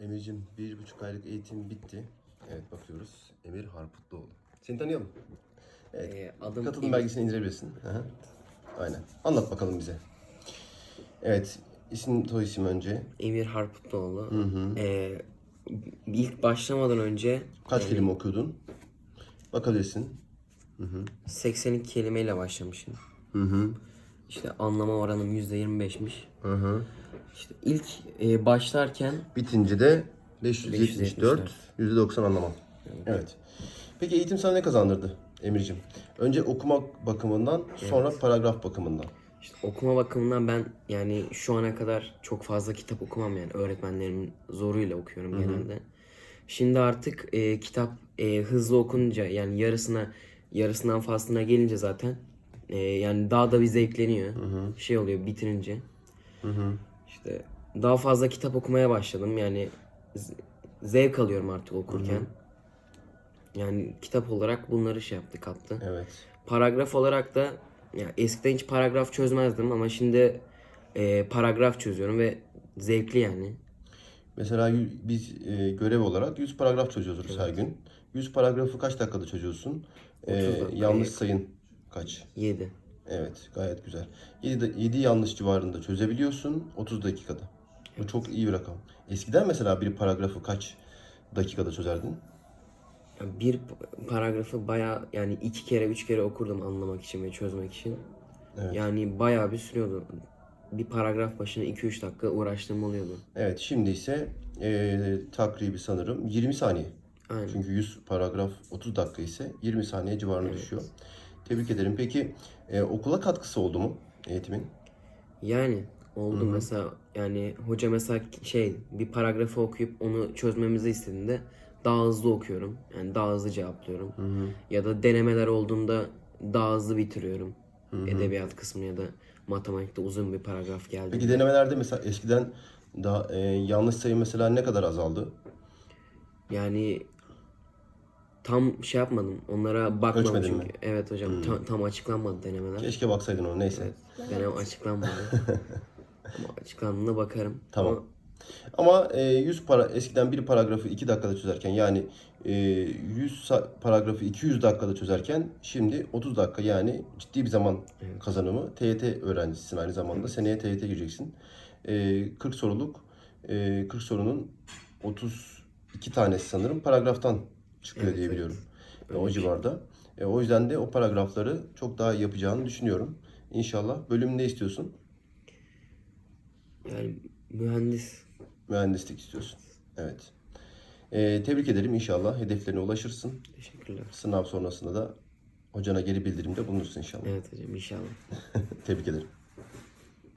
Emir'cim bir buçuk aylık eğitim bitti. Evet bakıyoruz. Emir Harputluoğlu. Seni tanıyalım. Evet. Ee, adım Katılım Emir. belgesini indirebilirsin. Hı hı. Aynen. Anlat bakalım bize. Evet. İsim, soy isim önce. Emir Harputluoğlu. Ee, ilk başlamadan önce Kaç kelime okuyordun? Bakabilirsin. 82 kelimeyle başlamışım. Hı hı. İşte anlama oranım %25'miş. Hı hı. İşte ilk e, başlarken Bitince de 574, 574. %90 anlamam. Evet. Peki eğitim sana ne kazandırdı Emir'cim? Önce okuma bakımından, sonra paragraf bakımından. işte okuma bakımından ben yani şu ana kadar çok fazla kitap okumam yani öğretmenlerimin zoruyla okuyorum genelde. Şimdi artık e, kitap e, hızlı okununca yani yarısına yarısından fazlasına gelince zaten e, yani daha da bir zevkleniyor. Şey oluyor bitirince. İşte daha fazla kitap okumaya başladım. Yani zevk alıyorum artık okurken. Yani kitap olarak bunları şey yaptı, kattı. Evet. Paragraf olarak da ya eskiden hiç paragraf çözmezdim ama şimdi e, paragraf çözüyorum ve zevkli yani. Mesela biz e, görev olarak 100 paragraf çözüyoruz her gün. 100 paragrafı kaç dakikada çözüyorsun? E, 30 dakika yanlış sayın kaç? 7. Evet, gayet güzel. 7, 7 yanlış civarında çözebiliyorsun 30 dakikada. Bu çok iyi bir rakam. Eskiden mesela bir paragrafı kaç dakikada çözerdin? Bir p- paragrafı baya yani iki kere üç kere okurdum anlamak için ve çözmek için. Evet. Yani bayağı bir sürüyordu. Bir paragraf başına 2-3 dakika uğraştığım oluyordu. Evet, şimdi ise e, takribi sanırım 20 saniye. Aynen. Çünkü 100 paragraf 30 dakika ise 20 saniye civarına düşüyor. Tebrik ederim. Peki e, okula katkısı oldu mu eğitimin? Yani oldu mesela yani hoca mesela şey bir paragrafı okuyup onu çözmemizi istediğinde daha hızlı okuyorum. Yani daha hızlı cevaplıyorum. Ya da denemeler olduğunda daha hızlı bitiriyorum. Edebiyat kısmını ya da matematikte uzun bir paragraf geldi. Peki denemelerde mesela eskiden daha e, yanlış sayı mesela ne kadar azaldı? Yani tam şey yapmadım. Onlara bakmadım Ölçmedin çünkü. mi? Evet hocam tam, tam açıklanmadı denemeler. Keşke baksaydın onu neyse. Deneme açıklanmadı. Ama açıklandığında bakarım. Tamam. Ama Ama e, 100 para eskiden bir paragrafı 2 dakikada çözerken yani e, 100 sa- paragrafı 200 dakikada çözerken şimdi 30 dakika yani ciddi bir zaman kazanımı. TYT öğrencisisin aynı zamanda. Seneye TYT gireceksin. E, 40 soruluk e, 40 sorunun 32 tanesi sanırım paragraftan çıkıyor Evet, diye evet. biliyorum. E, o civarda. E, o yüzden de o paragrafları çok daha yapacağını düşünüyorum. İnşallah. Bölüm ne istiyorsun? yani mühendis Mühendislik istiyorsun. Evet. Ee, tebrik ederim. İnşallah hedeflerine ulaşırsın. teşekkürler. Sınav sonrasında da hocana geri bildirimde bulunursun inşallah. Evet hocam inşallah. Tebrik ederim.